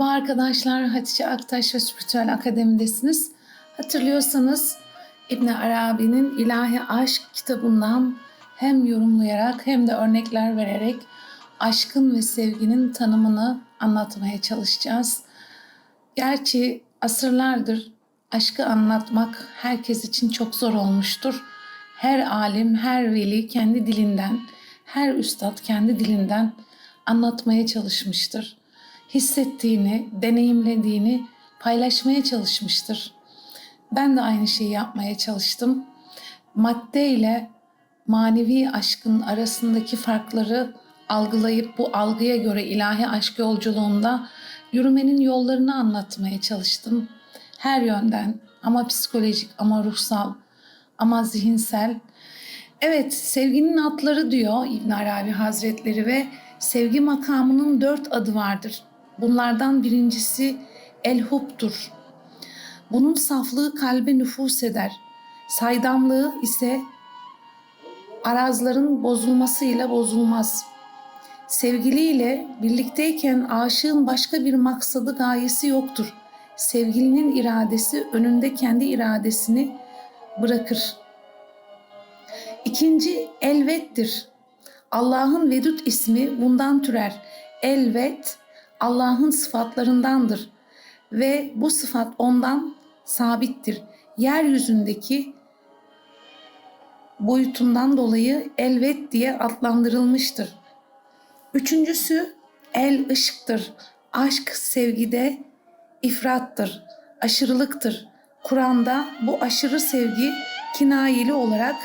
Merhaba arkadaşlar, Hatice Aktaş ve Spiritüel Akademi'desiniz. Hatırlıyorsanız İbn Arabi'nin İlahi Aşk kitabından hem yorumlayarak hem de örnekler vererek aşkın ve sevginin tanımını anlatmaya çalışacağız. Gerçi asırlardır aşkı anlatmak herkes için çok zor olmuştur. Her alim, her veli kendi dilinden, her üstad kendi dilinden anlatmaya çalışmıştır. Hissettiğini, deneyimlediğini paylaşmaya çalışmıştır. Ben de aynı şeyi yapmaya çalıştım. Madde ile manevi aşkın arasındaki farkları algılayıp bu algıya göre ilahi aşk yolculuğunda yürümenin yollarını anlatmaya çalıştım. Her yönden ama psikolojik ama ruhsal ama zihinsel. Evet sevginin atları diyor İbn Arabi Hazretleri ve sevgi makamının dört adı vardır. Bunlardan birincisi el-hub'dur. Bunun saflığı kalbe nüfus eder. Saydamlığı ise arazların bozulmasıyla bozulmaz. Sevgiliyle birlikteyken aşığın başka bir maksadı gayesi yoktur. Sevgilinin iradesi önünde kendi iradesini bırakır. İkinci elvettir. Allah'ın Vedud ismi bundan türer. Elvet Allah'ın sıfatlarındandır ve bu sıfat ondan sabittir. Yeryüzündeki boyutundan dolayı elvet diye adlandırılmıştır. Üçüncüsü el ışıktır. Aşk sevgide ifrattır, aşırılıktır. Kur'an'da bu aşırı sevgi kinayeli olarak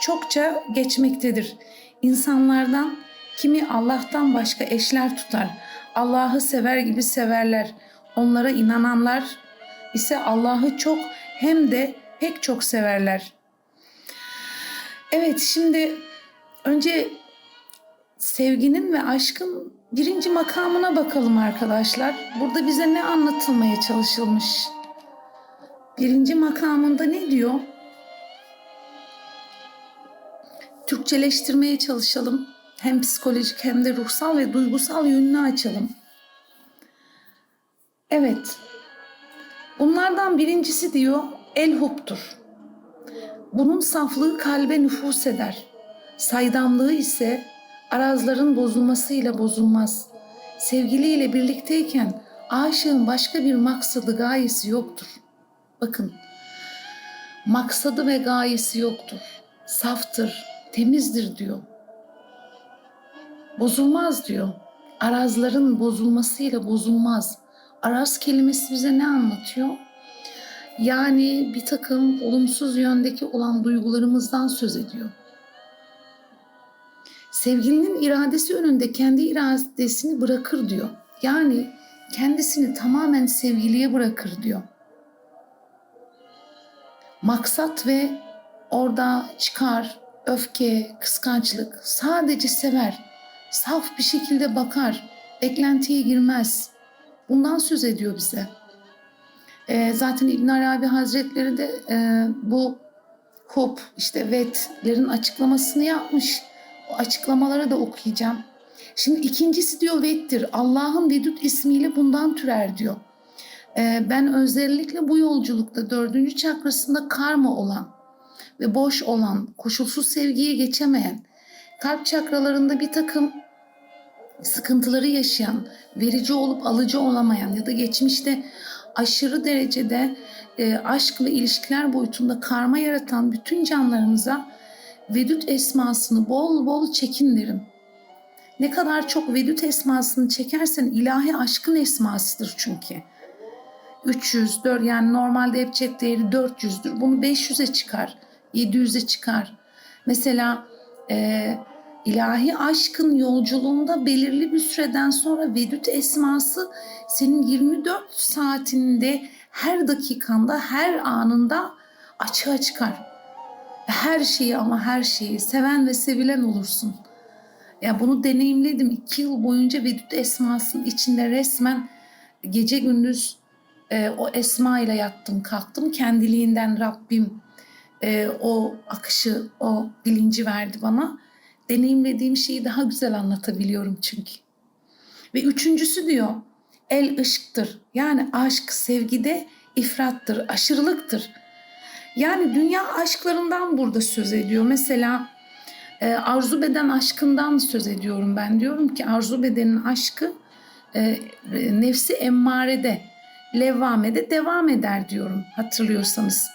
çokça geçmektedir. İnsanlardan kimi Allah'tan başka eşler tutar. Allah'ı sever gibi severler. Onlara inananlar ise Allah'ı çok hem de pek çok severler. Evet şimdi önce sevginin ve aşkın birinci makamına bakalım arkadaşlar. Burada bize ne anlatılmaya çalışılmış? Birinci makamında ne diyor? Türkçeleştirmeye çalışalım. Hem psikolojik hem de ruhsal ve duygusal yönünü açalım. Evet. Bunlardan birincisi diyor el-hub'tur. Bunun saflığı kalbe nüfus eder. Saydamlığı ise arazların bozulmasıyla bozulmaz. Sevgiliyle birlikteyken aşığın başka bir maksadı gayesi yoktur. Bakın, maksadı ve gayesi yoktur. Saftır, temizdir diyor. Bozulmaz diyor. Arazların bozulmasıyla bozulmaz. Araz kelimesi bize ne anlatıyor? Yani bir takım olumsuz yöndeki olan duygularımızdan söz ediyor. Sevgilinin iradesi önünde kendi iradesini bırakır diyor. Yani kendisini tamamen sevgiliye bırakır diyor. Maksat ve orada çıkar, öfke, kıskançlık sadece sever. Saf bir şekilde bakar, beklentiye girmez. Bundan söz ediyor bize. E, zaten İbn Arabi Hazretleri de e, bu hop işte vetlerin açıklamasını yapmış. O açıklamaları da okuyacağım. Şimdi ikincisi diyor vettir. Allah'ın vedud ismiyle bundan türer diyor. E, ben özellikle bu yolculukta dördüncü çakrasında karma olan ve boş olan, koşulsuz sevgiye geçemeyen, kalp çakralarında bir takım sıkıntıları yaşayan, verici olup alıcı olamayan ya da geçmişte aşırı derecede e, aşk ve ilişkiler boyutunda karma yaratan bütün canlarımıza Vedüt esmasını bol bol çekin derim. Ne kadar çok Vedüt esmasını çekersen ilahi aşkın esmasıdır çünkü. 300, 4 yani normalde hep chat değeri 400'dür. Bunu 500'e çıkar, 700'e çıkar. Mesela e, ilahi aşkın yolculuğunda belirli bir süreden sonra Vedüt esması senin 24 saatinde her dakikanda her anında açığa çıkar. Her şeyi ama her şeyi seven ve sevilen olursun. Ya bunu deneyimledim. iki yıl boyunca Vedüt esmasının içinde resmen gece gündüz e, o esma ile yattım kalktım. Kendiliğinden Rabbim e, o akışı, o bilinci verdi bana deneyimlediğim şeyi daha güzel anlatabiliyorum çünkü. Ve üçüncüsü diyor el ışktır. Yani aşk sevgide ifrattır, aşırılıktır. Yani dünya aşklarından burada söz ediyor. Mesela e, arzu beden aşkından söz ediyorum ben. Diyorum ki arzu bedenin aşkı e, nefsi emmarede, levvamede devam eder diyorum hatırlıyorsanız.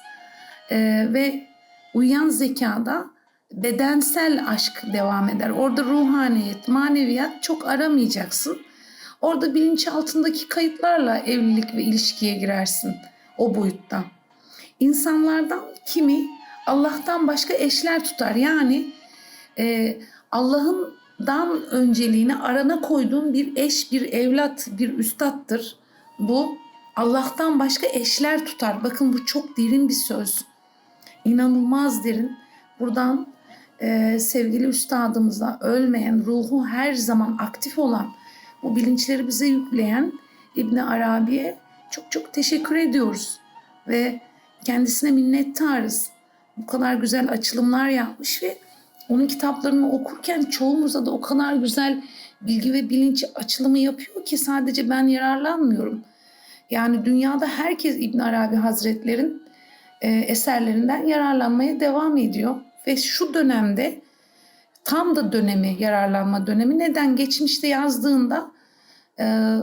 E, ve uyuyan zekada bedensel aşk devam eder. Orada ruhaniyet, maneviyat çok aramayacaksın. Orada bilinçaltındaki kayıtlarla evlilik ve ilişkiye girersin o boyutta. İnsanlardan kimi Allah'tan başka eşler tutar. Yani e, Allah'ından önceliğini arana koyduğun bir eş, bir evlat, bir üstattır. Bu Allah'tan başka eşler tutar. Bakın bu çok derin bir söz. İnanılmaz derin. Buradan e, sevgili üstadımıza ölmeyen, ruhu her zaman aktif olan, bu bilinçleri bize yükleyen İbni Arabi'ye çok çok teşekkür ediyoruz. Ve kendisine minnettarız. Bu kadar güzel açılımlar yapmış ve onun kitaplarını okurken çoğumuza da o kadar güzel bilgi ve bilinç açılımı yapıyor ki sadece ben yararlanmıyorum. Yani dünyada herkes İbn Arabi Hazretlerin e, eserlerinden yararlanmaya devam ediyor ve şu dönemde tam da dönemi yararlanma dönemi neden? Geçmişte yazdığında e,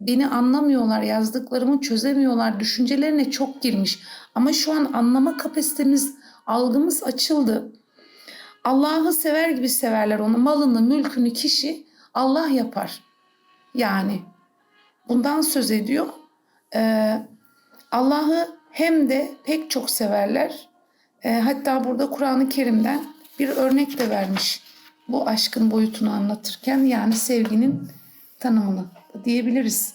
beni anlamıyorlar yazdıklarımı çözemiyorlar düşüncelerine çok girmiş. Ama şu an anlama kapasitemiz algımız açıldı. Allah'ı sever gibi severler onu. Malını mülkünü kişi Allah yapar. Yani bundan söz ediyor. Ee, Allah'ı hem de pek çok severler e, hatta burada Kur'an-ı Kerim'den bir örnek de vermiş. Bu aşkın boyutunu anlatırken yani sevginin tanımını diyebiliriz.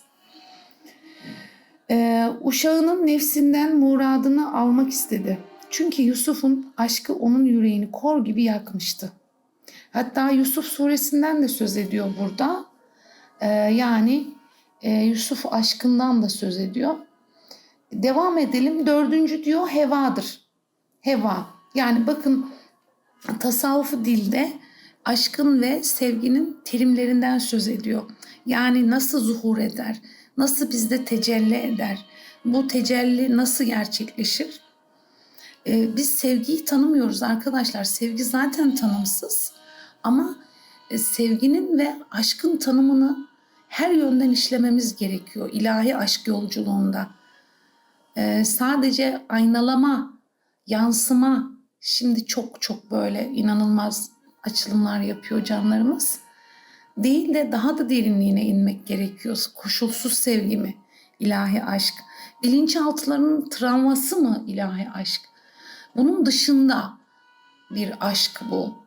E, uşağının nefsinden muradını almak istedi. Çünkü Yusuf'un aşkı onun yüreğini kor gibi yakmıştı. Hatta Yusuf suresinden de söz ediyor burada. E, yani e, Yusuf aşkından da söz ediyor. Devam edelim. Dördüncü diyor hevadır heva. Yani bakın tasavvufu dilde aşkın ve sevginin terimlerinden söz ediyor. Yani nasıl zuhur eder, nasıl bizde tecelli eder, bu tecelli nasıl gerçekleşir? Ee, biz sevgiyi tanımıyoruz arkadaşlar. Sevgi zaten tanımsız ama e, sevginin ve aşkın tanımını her yönden işlememiz gerekiyor ilahi aşk yolculuğunda. Ee, sadece aynalama yansıma şimdi çok çok böyle inanılmaz açılımlar yapıyor canlarımız. Değil de daha da derinliğine inmek gerekiyor. Koşulsuz sevgi mi? ilahi aşk. Bilinçaltılarının travması mı ilahi aşk? Bunun dışında bir aşk bu.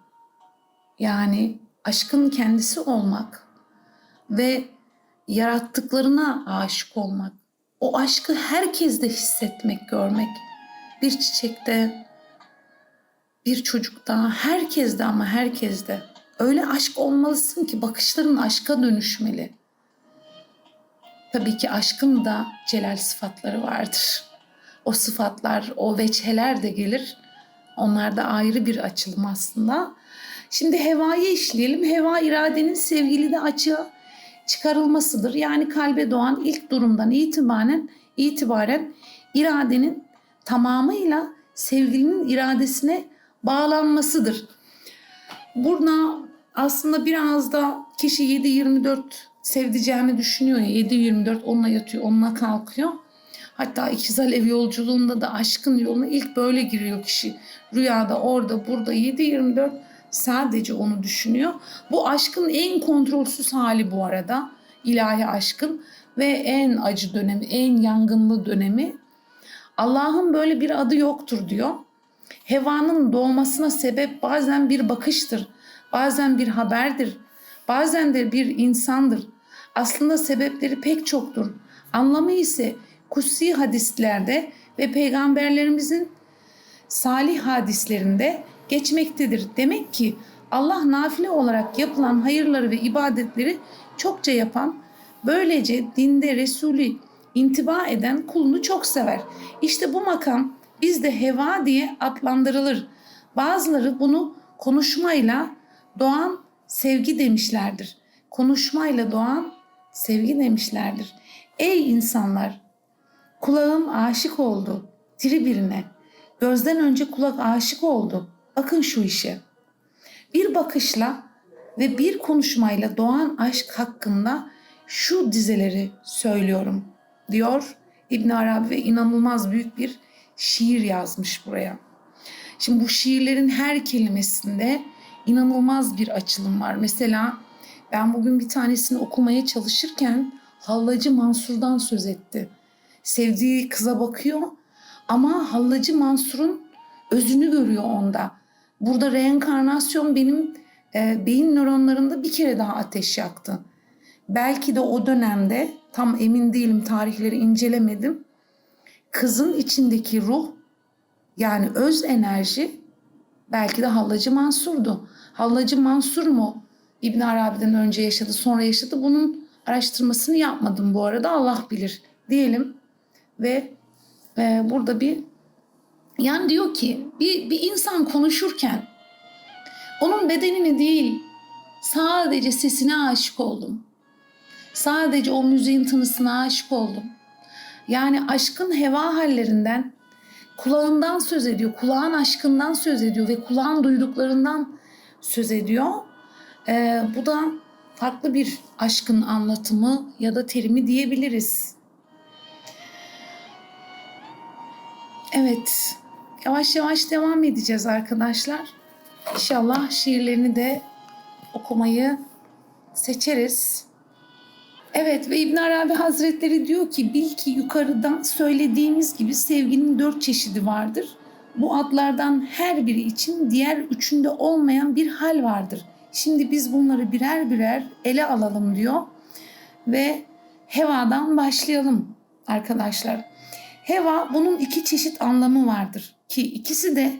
Yani aşkın kendisi olmak ve yarattıklarına aşık olmak. O aşkı herkeste hissetmek, görmek bir çiçekte, bir çocukta, herkeste ama herkeste. Öyle aşk olmalısın ki bakışların aşka dönüşmeli. Tabii ki aşkın da celal sıfatları vardır. O sıfatlar, o veçheler de gelir. Onlar da ayrı bir açılım aslında. Şimdi hevayı işleyelim. Heva iradenin sevgili de açığa çıkarılmasıdır. Yani kalbe doğan ilk durumdan itibaren itibaren iradenin tamamıyla sevgilinin iradesine bağlanmasıdır. Burada aslında biraz da kişi 7-24 sevdiceğini düşünüyor ya 7-24 onunla yatıyor onunla kalkıyor. Hatta ikiz alev yolculuğunda da aşkın yoluna ilk böyle giriyor kişi. Rüyada orada burada 7-24 sadece onu düşünüyor. Bu aşkın en kontrolsüz hali bu arada. ilahi aşkın ve en acı dönemi, en yangınlı dönemi Allah'ın böyle bir adı yoktur diyor. Hevanın doğmasına sebep bazen bir bakıştır, bazen bir haberdir, bazen de bir insandır. Aslında sebepleri pek çoktur. Anlamı ise kutsi hadislerde ve peygamberlerimizin salih hadislerinde geçmektedir. Demek ki Allah nafile olarak yapılan hayırları ve ibadetleri çokça yapan, böylece dinde Resulü intiba eden kulunu çok sever. İşte bu makam bizde heva diye adlandırılır. Bazıları bunu konuşmayla doğan sevgi demişlerdir. Konuşmayla doğan sevgi demişlerdir. Ey insanlar! Kulağım aşık oldu diri birine. Gözden önce kulak aşık oldu. Bakın şu işe. Bir bakışla ve bir konuşmayla doğan aşk hakkında şu dizeleri söylüyorum diyor İbn Arabi ve inanılmaz büyük bir şiir yazmış buraya. Şimdi bu şiirlerin her kelimesinde inanılmaz bir açılım var. Mesela ben bugün bir tanesini okumaya çalışırken Hallacı Mansur'dan söz etti. Sevdiği kıza bakıyor ama Hallacı Mansur'un özünü görüyor onda. Burada reenkarnasyon benim e, beyin nöronlarımda bir kere daha ateş yaktı. Belki de o dönemde tam emin değilim tarihleri incelemedim. Kızın içindeki ruh yani öz enerji belki de Hallacı Mansur'du. Hallacı Mansur mu İbn Arabi'den önce yaşadı sonra yaşadı bunun araştırmasını yapmadım bu arada Allah bilir diyelim ve e, burada bir yani diyor ki bir, bir insan konuşurken onun bedenini değil sadece sesine aşık oldum. Sadece o müziğin tınısına aşık oldum. Yani aşkın heva hallerinden kulağından söz ediyor. Kulağın aşkından söz ediyor ve kulağın duyduklarından söz ediyor. Ee, bu da farklı bir aşkın anlatımı ya da terimi diyebiliriz. Evet, yavaş yavaş devam edeceğiz arkadaşlar. İnşallah şiirlerini de okumayı seçeriz. Evet ve İbn Arabi Hazretleri diyor ki bil ki yukarıdan söylediğimiz gibi sevginin dört çeşidi vardır. Bu adlardan her biri için diğer üçünde olmayan bir hal vardır. Şimdi biz bunları birer birer ele alalım diyor ve hevadan başlayalım arkadaşlar. Heva bunun iki çeşit anlamı vardır ki ikisi de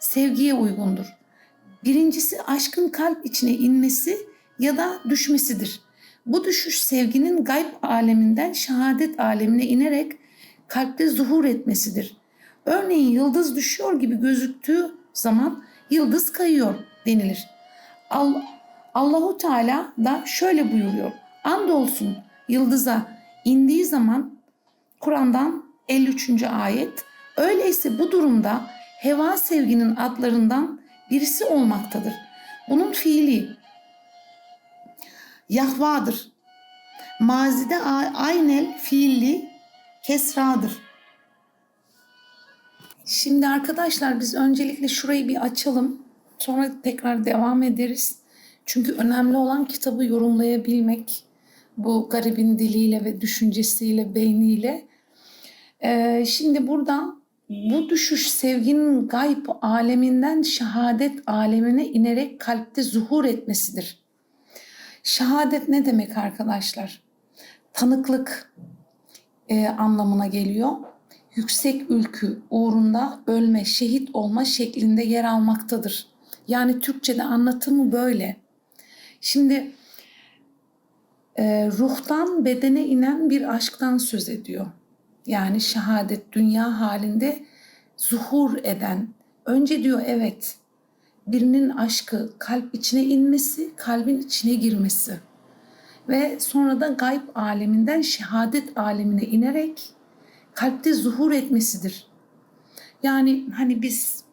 sevgiye uygundur. Birincisi aşkın kalp içine inmesi ya da düşmesidir. Bu düşüş sevginin gayb aleminden şehadet alemine inerek kalpte zuhur etmesidir. Örneğin yıldız düşüyor gibi gözüktüğü zaman yıldız kayıyor denilir. Allah, Allahu Teala da şöyle buyuruyor. Andolsun yıldıza indiği zaman Kur'an'dan 53. ayet. Öyleyse bu durumda heva sevginin adlarından birisi olmaktadır. Bunun fiili Yahvadır. Mazide aynel fiilli kesradır. Şimdi arkadaşlar biz öncelikle şurayı bir açalım. Sonra tekrar devam ederiz. Çünkü önemli olan kitabı yorumlayabilmek. Bu garibin diliyle ve düşüncesiyle, beyniyle. Ee, şimdi burada bu düşüş sevginin gayb aleminden şehadet alemine inerek kalpte zuhur etmesidir. Şehadet ne demek arkadaşlar? Tanıklık e, anlamına geliyor. Yüksek ülkü uğrunda ölme, şehit olma şeklinde yer almaktadır. Yani Türkçe'de anlatımı böyle. Şimdi e, ruhtan bedene inen bir aşktan söz ediyor. Yani şehadet dünya halinde zuhur eden. Önce diyor evet birinin aşkı kalp içine inmesi, kalbin içine girmesi ve sonra da gayb aleminden şehadet alemine inerek kalpte zuhur etmesidir. Yani hani biz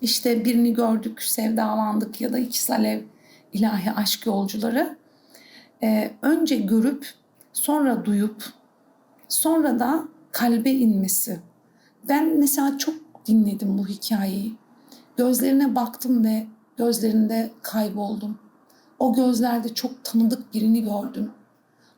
işte birini gördük, sevdalandık ya da iki alev ilahi aşk yolcuları ee, önce görüp sonra duyup sonra da kalbe inmesi. Ben mesela çok dinledim bu hikayeyi. Gözlerine baktım ve gözlerinde kayboldum. O gözlerde çok tanıdık birini gördüm.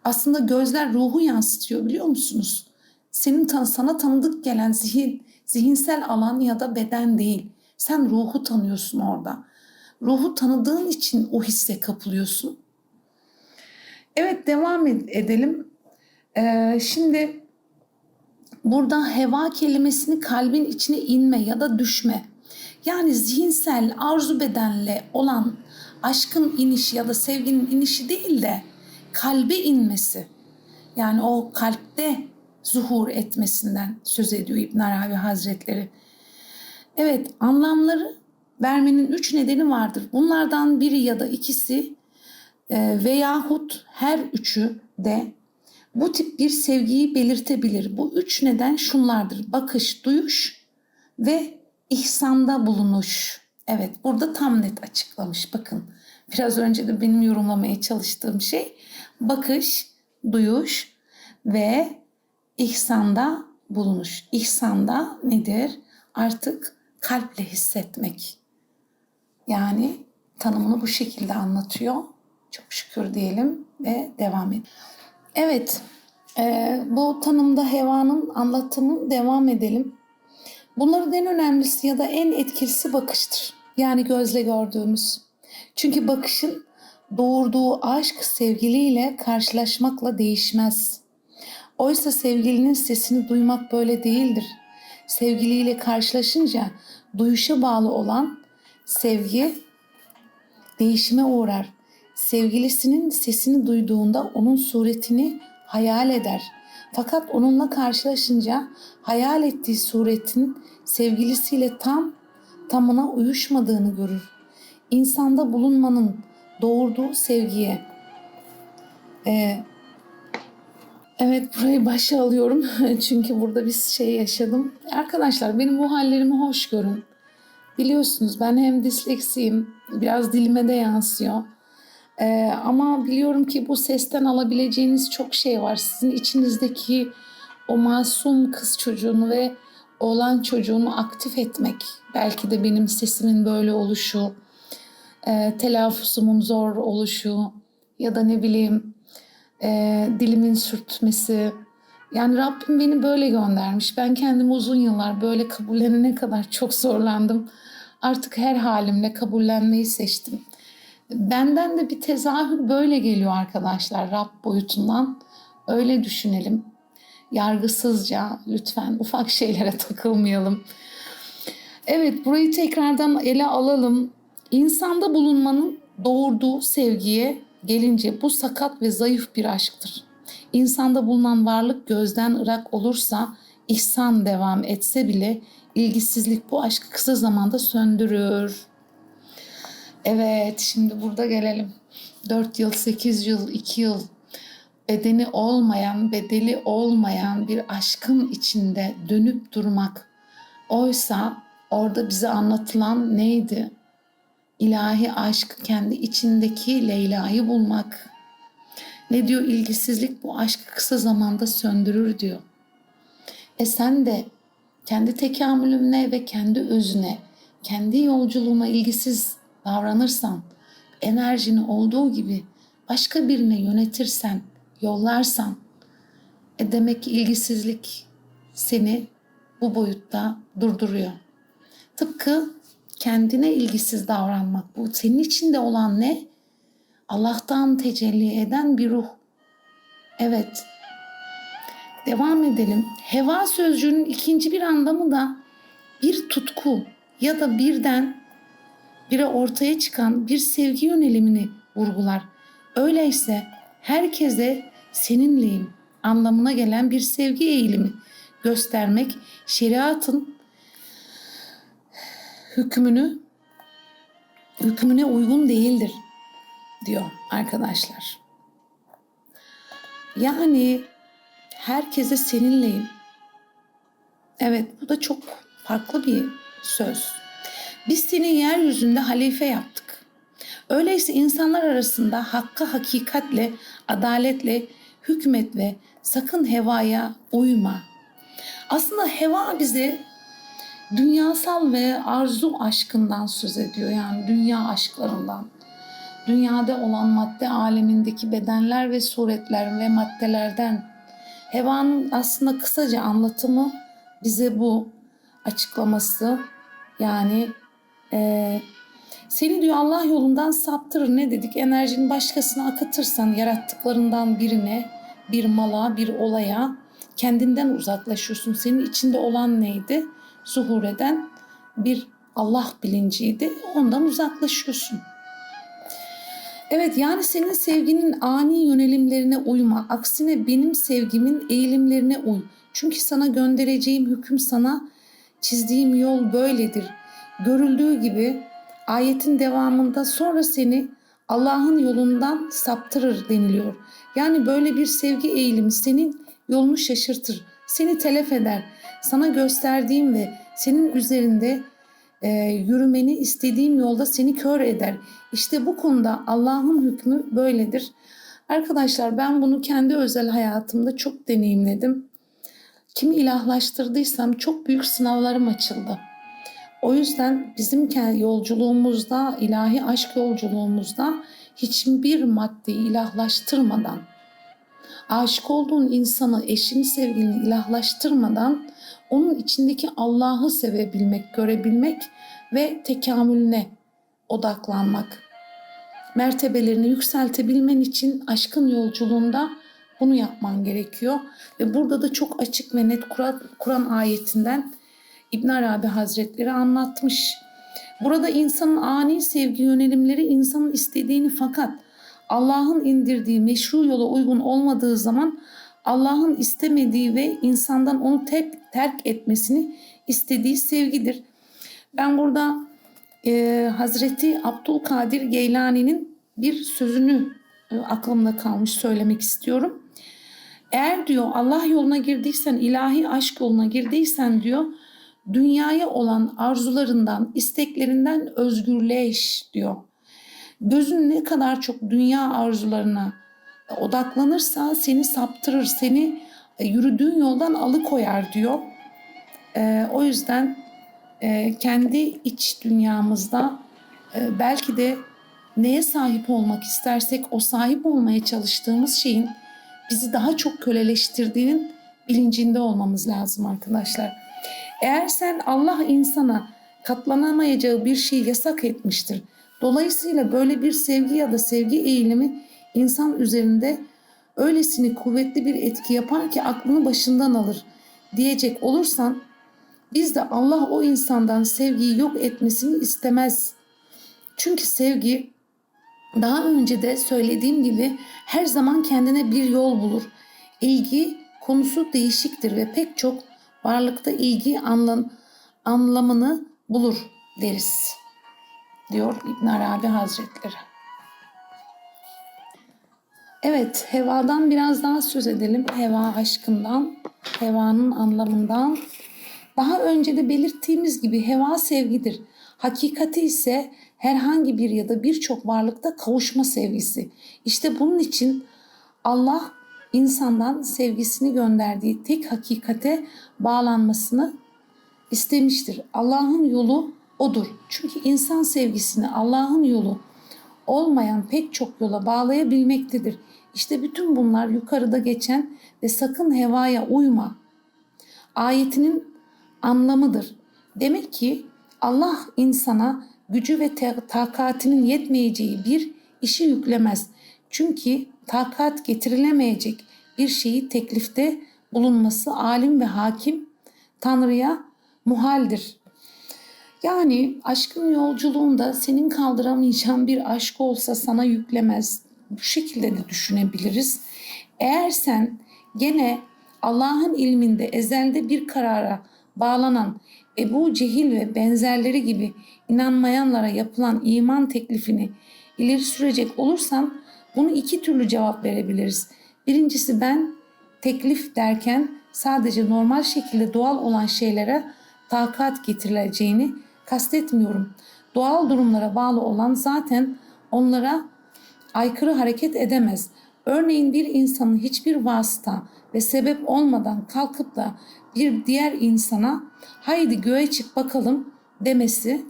Aslında gözler ruhu yansıtıyor biliyor musunuz? Senin tan sana tanıdık gelen zihin, zihinsel alan ya da beden değil. Sen ruhu tanıyorsun orada. Ruhu tanıdığın için o hisse kapılıyorsun. Evet devam edelim. Ee, şimdi burada heva kelimesini kalbin içine inme ya da düşme yani zihinsel arzu bedenle olan aşkın inişi ya da sevginin inişi değil de kalbe inmesi. Yani o kalpte zuhur etmesinden söz ediyor İbn Arabi Hazretleri. Evet anlamları vermenin üç nedeni vardır. Bunlardan biri ya da ikisi e, veyahut her üçü de bu tip bir sevgiyi belirtebilir. Bu üç neden şunlardır. Bakış, duyuş ve ihsanda bulunuş. Evet burada tam net açıklamış. Bakın biraz önce de benim yorumlamaya çalıştığım şey bakış, duyuş ve ihsanda bulunuş. İhsanda nedir? Artık kalple hissetmek. Yani tanımını bu şekilde anlatıyor. Çok şükür diyelim ve devam edelim. Evet, e, bu tanımda hevanın anlatımı devam edelim. Bunların en önemlisi ya da en etkilisi bakıştır. Yani gözle gördüğümüz. Çünkü bakışın doğurduğu aşk sevgiliyle karşılaşmakla değişmez. Oysa sevgilinin sesini duymak böyle değildir. Sevgiliyle karşılaşınca duyuşa bağlı olan sevgi değişime uğrar. Sevgilisinin sesini duyduğunda onun suretini hayal eder. Fakat onunla karşılaşınca hayal ettiği suretin sevgilisiyle tam tamına uyuşmadığını görür. İnsanda bulunmanın doğurduğu sevgiye. Ee, evet burayı başa alıyorum çünkü burada bir şey yaşadım. Arkadaşlar benim bu hallerimi hoş görün. Biliyorsunuz ben hem disleksiyim, biraz dilime de yansıyor. Ee, ama biliyorum ki bu sesten alabileceğiniz çok şey var. Sizin içinizdeki o masum kız çocuğunu ve oğlan çocuğunu aktif etmek. Belki de benim sesimin böyle oluşu, e, telaffuzumun zor oluşu ya da ne bileyim e, dilimin sürtmesi. Yani Rabbim beni böyle göndermiş. Ben kendimi uzun yıllar böyle kabullenene kadar çok zorlandım. Artık her halimle kabullenmeyi seçtim. Benden de bir tezahür böyle geliyor arkadaşlar Rab boyutundan. Öyle düşünelim. Yargısızca lütfen ufak şeylere takılmayalım. Evet burayı tekrardan ele alalım. İnsanda bulunmanın doğurduğu sevgiye gelince bu sakat ve zayıf bir aşktır. İnsanda bulunan varlık gözden ırak olursa ihsan devam etse bile ilgisizlik bu aşkı kısa zamanda söndürür. Evet şimdi burada gelelim. 4 yıl, 8 yıl, 2 yıl bedeni olmayan, bedeli olmayan bir aşkın içinde dönüp durmak. Oysa orada bize anlatılan neydi? İlahi aşk kendi içindeki Leyla'yı bulmak. Ne diyor ilgisizlik bu aşkı kısa zamanda söndürür diyor. E sen de kendi tekamülüne ve kendi özüne, kendi yolculuğuna ilgisiz davranırsan, enerjini olduğu gibi başka birine yönetirsen, yollarsan, e demek ki ilgisizlik seni bu boyutta durduruyor. Tıpkı kendine ilgisiz davranmak. Bu senin içinde olan ne? Allah'tan tecelli eden bir ruh. Evet. Devam edelim. Heva sözcüğünün ikinci bir anlamı da bir tutku ya da birden bire ortaya çıkan bir sevgi yönelimini vurgular. Öyleyse herkese seninleyim anlamına gelen bir sevgi eğilimi göstermek şeriatın hükmünü hükmüne uygun değildir diyor arkadaşlar. Yani herkese seninleyim. Evet bu da çok farklı bir söz. Biz seni yeryüzünde halife yaptık. Öyleyse insanlar arasında hakka hakikatle, adaletle hükmet ve sakın hevaya uyma. Aslında heva bize dünyasal ve arzu aşkından söz ediyor. Yani dünya aşklarından. Dünyada olan madde alemindeki bedenler ve suretler ve maddelerden. Hevanın aslında kısaca anlatımı bize bu açıklaması yani e, seni diyor Allah yolundan saptırır ne dedik enerjini başkasına akıtırsan yarattıklarından birine bir mala bir olaya kendinden uzaklaşıyorsun. Senin içinde olan neydi? Zuhur eden bir Allah bilinciydi. Ondan uzaklaşıyorsun. Evet yani senin sevginin ani yönelimlerine uyma. Aksine benim sevgimin eğilimlerine uy. Çünkü sana göndereceğim hüküm sana çizdiğim yol böyledir. Görüldüğü gibi ayetin devamında sonra seni Allah'ın yolundan saptırır deniliyor. Yani böyle bir sevgi eğilimi senin yolunu şaşırtır, seni telef eder. Sana gösterdiğim ve senin üzerinde e, yürümeni istediğim yolda seni kör eder. İşte bu konuda Allah'ın hükmü böyledir. Arkadaşlar ben bunu kendi özel hayatımda çok deneyimledim. Kimi ilahlaştırdıysam çok büyük sınavlarım açıldı. O yüzden bizim yolculuğumuzda, ilahi aşk yolculuğumuzda hiçbir maddeyi ilahlaştırmadan, aşık olduğun insanı, eşini, sevgilini ilahlaştırmadan onun içindeki Allah'ı sevebilmek, görebilmek ve tekamülüne odaklanmak. Mertebelerini yükseltebilmen için aşkın yolculuğunda bunu yapman gerekiyor. Ve burada da çok açık ve net Kur'an, Kur'an ayetinden İbn Arabi Hazretleri anlatmış. Burada insanın ani sevgi yönelimleri insanın istediğini fakat Allah'ın indirdiği meşru yola uygun olmadığı zaman Allah'ın istemediği ve insandan onu tek terk etmesini istediği sevgidir. Ben burada e, Hazreti Abdülkadir Geylani'nin bir sözünü e, aklımda kalmış söylemek istiyorum. Eğer diyor Allah yoluna girdiysen, ilahi aşk yoluna girdiysen diyor, dünyaya olan arzularından, isteklerinden özgürleş diyor. Gözün ne kadar çok dünya arzularına odaklanırsa seni saptırır, seni e, yürüdüğün yoldan alıkoyar diyor. E, o yüzden e, kendi iç dünyamızda e, belki de neye sahip olmak istersek o sahip olmaya çalıştığımız şeyin bizi daha çok köleleştirdiğinin bilincinde olmamız lazım arkadaşlar. Eğer sen Allah insana katlanamayacağı bir şey yasak etmiştir. Dolayısıyla böyle bir sevgi ya da sevgi eğilimi insan üzerinde öylesine kuvvetli bir etki yapar ki aklını başından alır diyecek olursan biz de Allah o insandan sevgiyi yok etmesini istemez. Çünkü sevgi daha önce de söylediğim gibi her zaman kendine bir yol bulur. İlgi konusu değişiktir ve pek çok varlıkta ilgi anlam, anlamını bulur deriz diyor İbn Arabi Hazretleri. Evet, hevadan biraz daha söz edelim. Heva aşkından, hevanın anlamından. Daha önce de belirttiğimiz gibi heva sevgidir. Hakikati ise herhangi bir ya da birçok varlıkta kavuşma sevgisi. İşte bunun için Allah insandan sevgisini gönderdiği tek hakikate bağlanmasını istemiştir. Allah'ın yolu odur. Çünkü insan sevgisini Allah'ın yolu olmayan pek çok yola bağlayabilmektedir. İşte bütün bunlar yukarıda geçen ve sakın hevaya uyma ayetinin anlamıdır. Demek ki Allah insana gücü ve takatinin yetmeyeceği bir işi yüklemez. Çünkü takat getirilemeyecek bir şeyi teklifte bulunması alim ve hakim Tanrı'ya muhaldir. Yani aşkın yolculuğunda senin kaldıramayacağın bir aşk olsa sana yüklemez. Bu şekilde de düşünebiliriz. Eğer sen gene Allah'ın ilminde ezelde bir karara bağlanan Ebu Cehil ve benzerleri gibi inanmayanlara yapılan iman teklifini ileri sürecek olursan bunu iki türlü cevap verebiliriz. Birincisi ben teklif derken sadece normal şekilde doğal olan şeylere takat getirileceğini kastetmiyorum. Doğal durumlara bağlı olan zaten onlara aykırı hareket edemez. Örneğin bir insanın hiçbir vasıta ve sebep olmadan kalkıp da bir diğer insana haydi göğe çık bakalım demesi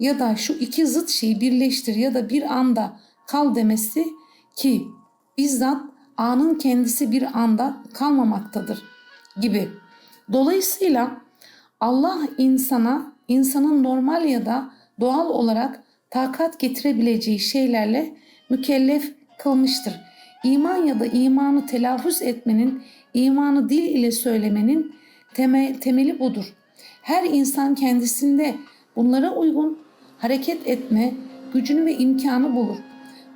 ya da şu iki zıt şeyi birleştir ya da bir anda kal demesi ki bizzat anın kendisi bir anda kalmamaktadır gibi. Dolayısıyla Allah insana insanın normal ya da doğal olarak takat getirebileceği şeylerle mükellef kılmıştır. İman ya da imanı telaffuz etmenin, imanı dil ile söylemenin temel, temeli budur. Her insan kendisinde bunlara uygun hareket etme gücünü ve imkanı bulur.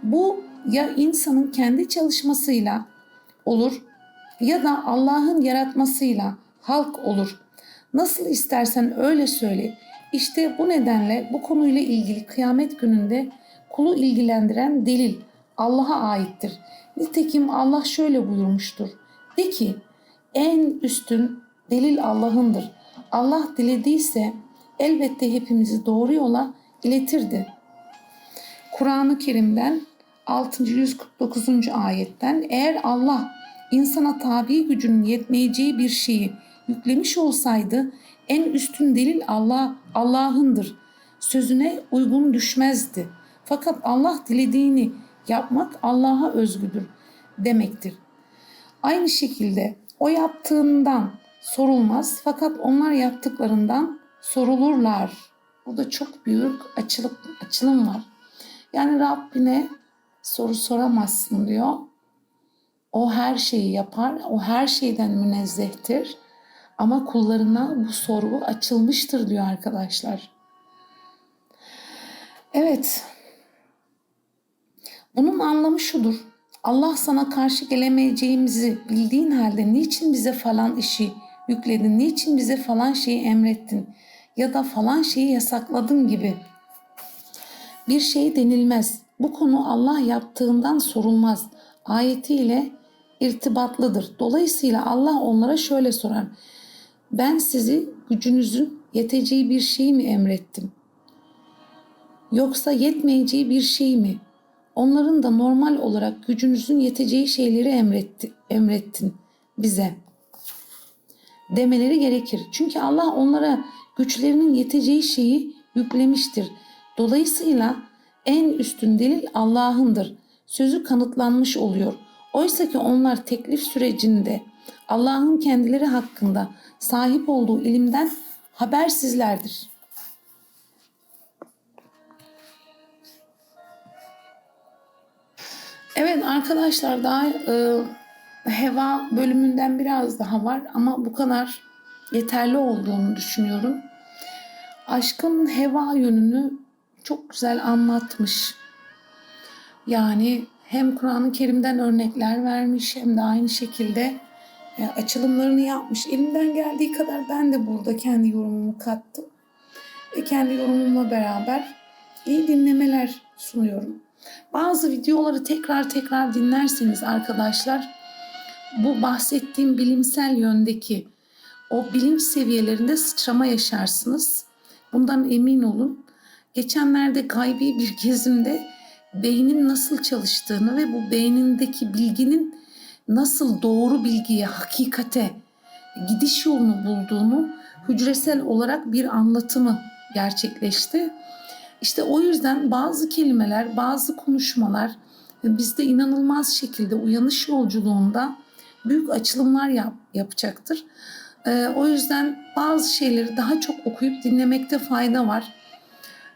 Bu ya insanın kendi çalışmasıyla olur ya da Allah'ın yaratmasıyla halk olur. Nasıl istersen öyle söyle. İşte bu nedenle bu konuyla ilgili kıyamet gününde kulu ilgilendiren delil Allah'a aittir. Nitekim Allah şöyle buyurmuştur. De ki en üstün delil Allah'ındır. Allah dilediyse elbette hepimizi doğru yola iletirdi. Kur'an-ı Kerim'den 649. ayetten eğer Allah insana tabi gücünün yetmeyeceği bir şeyi yüklemiş olsaydı en üstün delil Allah Allah'ındır. Sözüne uygun düşmezdi. Fakat Allah dilediğini yapmak Allah'a özgüdür demektir. Aynı şekilde o yaptığından sorulmaz fakat onlar yaptıklarından sorulurlar. Burada çok büyük açılık, açılım var. Yani Rabbine soru soramazsın diyor. O her şeyi yapar, o her şeyden münezzehtir. Ama kullarına bu soru açılmıştır diyor arkadaşlar. Evet. Bunun anlamı şudur. Allah sana karşı gelemeyeceğimizi bildiğin halde niçin bize falan işi yükledin, niçin bize falan şeyi emrettin ya da falan şeyi yasakladın gibi bir şey denilmez. Bu konu Allah yaptığından sorulmaz. Ayetiyle irtibatlıdır. Dolayısıyla Allah onlara şöyle sorar. Ben sizi gücünüzün yeteceği bir şey mi emrettim? Yoksa yetmeyeceği bir şey mi? Onların da normal olarak gücünüzün yeteceği şeyleri emretti, emrettin bize demeleri gerekir. Çünkü Allah onlara güçlerinin yeteceği şeyi yüklemiştir. Dolayısıyla en üstün delil Allah'ındır. Sözü kanıtlanmış oluyor. Oysa ki onlar teklif sürecinde Allah'ın kendileri hakkında sahip olduğu ilimden habersizlerdir. Evet arkadaşlar daha e, heva bölümünden biraz daha var ama bu kadar yeterli olduğunu düşünüyorum. Aşkın heva yönünü çok güzel anlatmış. Yani hem Kur'an-ı Kerim'den örnekler vermiş hem de aynı şekilde e, açılımlarını yapmış. Elimden geldiği kadar ben de burada kendi yorumumu kattım. Ve kendi yorumumla beraber iyi dinlemeler sunuyorum. Bazı videoları tekrar tekrar dinlerseniz arkadaşlar bu bahsettiğim bilimsel yöndeki o bilinç seviyelerinde sıçrama yaşarsınız. Bundan emin olun. Geçenlerde gaybi bir gezimde beynin nasıl çalıştığını ve bu beynindeki bilginin nasıl doğru bilgiye, hakikate gidiş yolunu bulduğunu hücresel olarak bir anlatımı gerçekleşti. İşte o yüzden bazı kelimeler, bazı konuşmalar bizde inanılmaz şekilde uyanış yolculuğunda büyük açılımlar yap, yapacaktır. Ee, o yüzden bazı şeyleri daha çok okuyup dinlemekte fayda var.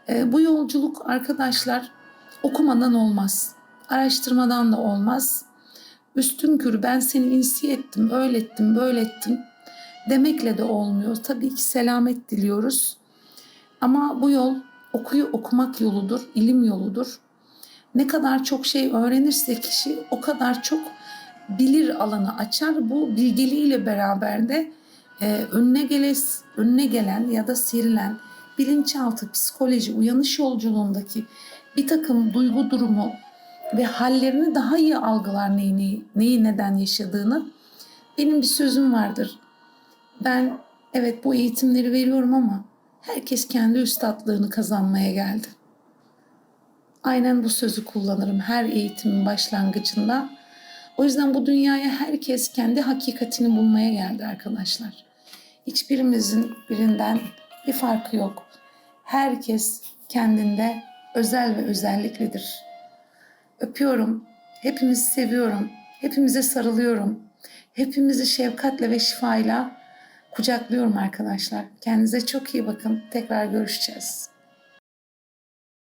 Ee, bu yolculuk arkadaşlar okumadan olmaz. Araştırmadan da olmaz. Üstün körü ben seni insi ettim, öyle ettim, böyle ettim demekle de olmuyor. Tabii ki selamet diliyoruz. Ama bu yol okuyu okumak yoludur, ilim yoludur. Ne kadar çok şey öğrenirse kişi o kadar çok bilir alanı açar. Bu bilgeliğiyle beraber de e, önüne, geles, önüne gelen ya da serilen bilinçaltı, psikoloji, uyanış yolculuğundaki bir takım duygu durumu ve hallerini daha iyi algılar neyi, neyi, neyi neden yaşadığını. Benim bir sözüm vardır. Ben evet bu eğitimleri veriyorum ama herkes kendi üstadlığını kazanmaya geldi. Aynen bu sözü kullanırım her eğitimin başlangıcında. O yüzden bu dünyaya herkes kendi hakikatini bulmaya geldi arkadaşlar. Hiçbirimizin birinden bir farkı yok. Herkes kendinde özel ve özelliklidir. Öpüyorum. Hepimizi seviyorum. Hepimize sarılıyorum. Hepimizi şefkatle ve şifayla kucaklıyorum arkadaşlar. Kendinize çok iyi bakın. Tekrar görüşeceğiz.